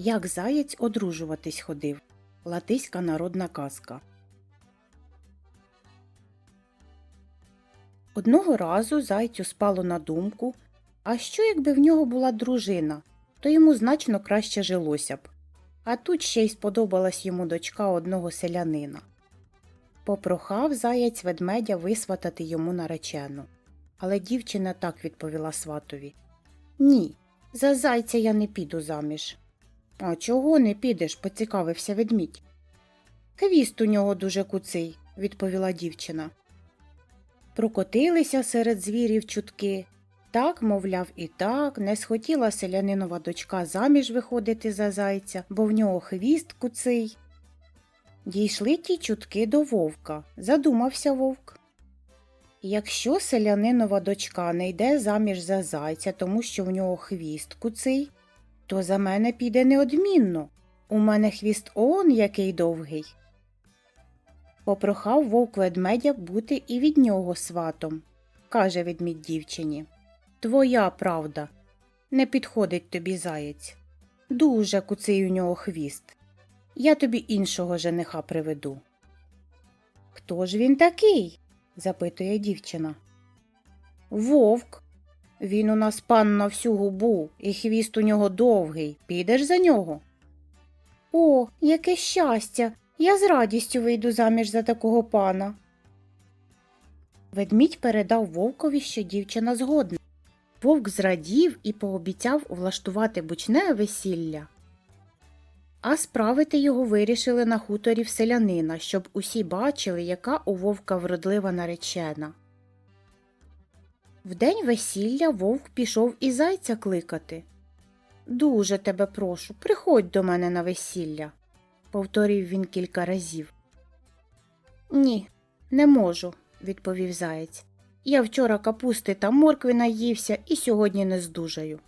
Як заєць одружуватись ходив. Латиська народна казка. Одного разу зайцю спало на думку, а що якби в нього була дружина, то йому значно краще жилося б. А тут ще й сподобалась йому дочка одного селянина. Попрохав заєць ведмедя висватати йому наречену. Але дівчина так відповіла сватові Ні, за зайця я не піду заміж. А чого не підеш? поцікавився ведмідь. Хвіст у нього дуже куций, відповіла дівчина. Прокотилися серед звірів чутки. Так, мовляв, і так, не схотіла селянинова дочка заміж виходити за зайця, бо в нього хвіст куций. Дійшли ті чутки до вовка, задумався вовк. Якщо селянинова дочка не йде заміж за зайця, тому що в нього хвіст куций, то за мене піде неодмінно. У мене хвіст он який довгий. Попрохав вовк ведмедя бути і від нього сватом, каже ведмідь дівчині. Твоя правда. Не підходить тобі заєць. Дуже куций у нього хвіст. Я тобі іншого жениха приведу. Хто ж він такий? запитує дівчина. Вовк. Він у нас пан на всю губу, і хвіст у нього довгий. Підеш за нього? О, яке щастя! Я з радістю вийду заміж за такого пана. Ведмідь передав вовкові, що дівчина згодна. Вовк зрадів і пообіцяв влаштувати бучне весілля. А справити його вирішили на хуторі в селянина, щоб усі бачили, яка у вовка вродлива наречена. В день весілля вовк пішов і зайця кликати. Дуже тебе прошу, приходь до мене на весілля, повторив він кілька разів. Ні, не можу, відповів заєць. Я вчора капусти та моркви наївся і сьогодні не здужаю.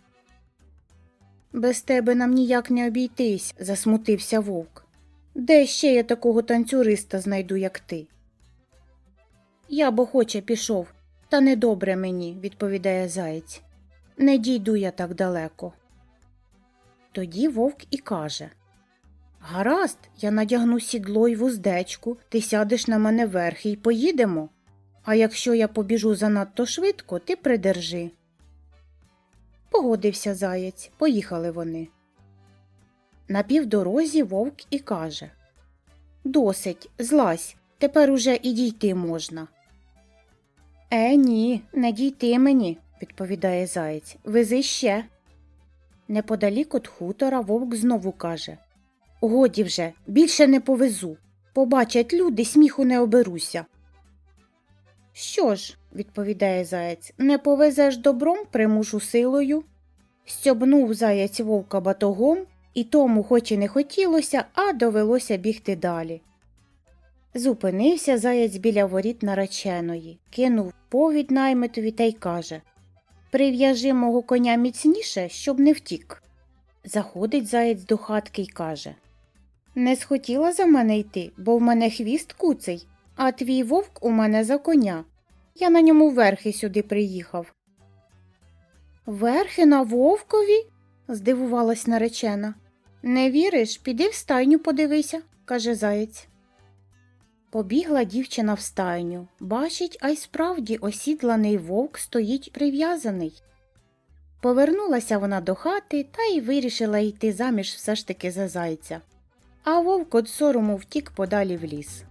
Без тебе нам ніяк не обійтись, засмутився вовк. Де ще я такого танцюриста знайду, як ти? Я б охоче пішов, та недобре мені, відповідає заєць. Не дійду я так далеко. Тоді вовк і каже Гаразд, я надягну сідло й вуздечку, ти сядеш на мене верхи й поїдемо. А якщо я побіжу занадто швидко, ти придержи. Погодився заєць, поїхали вони. На півдорозі вовк і каже Досить, злазь, тепер уже і дійти можна. Е, ні, не дійти мені, відповідає заєць. Вези ще. Неподалік від хутора вовк знову каже Годі вже, більше не повезу. Побачать люди, сміху не оберуся. Що ж, відповідає заєць, не повезеш добром, примушу силою. Стьобнув заєць вовка батогом, і тому, хоч і не хотілося, а довелося бігти далі. Зупинився заєць біля воріт нареченої, кинув повідь наймитові та й каже Прив'яжи мого коня міцніше, щоб не втік. Заходить заєць до хатки й каже Не схотіла за мене йти, бо в мене хвіст куций, а твій вовк у мене за коня. Я на ньому верхи сюди приїхав. Верхи на вовкові? здивувалась наречена. Не віриш, піди в стайню подивися, каже заєць. Побігла дівчина в стайню. Бачить, а й справді осідланий вовк стоїть прив'язаний. Повернулася вона до хати та й вирішила йти заміж все ж таки за зайця. А вовк от сорому втік подалі в ліс.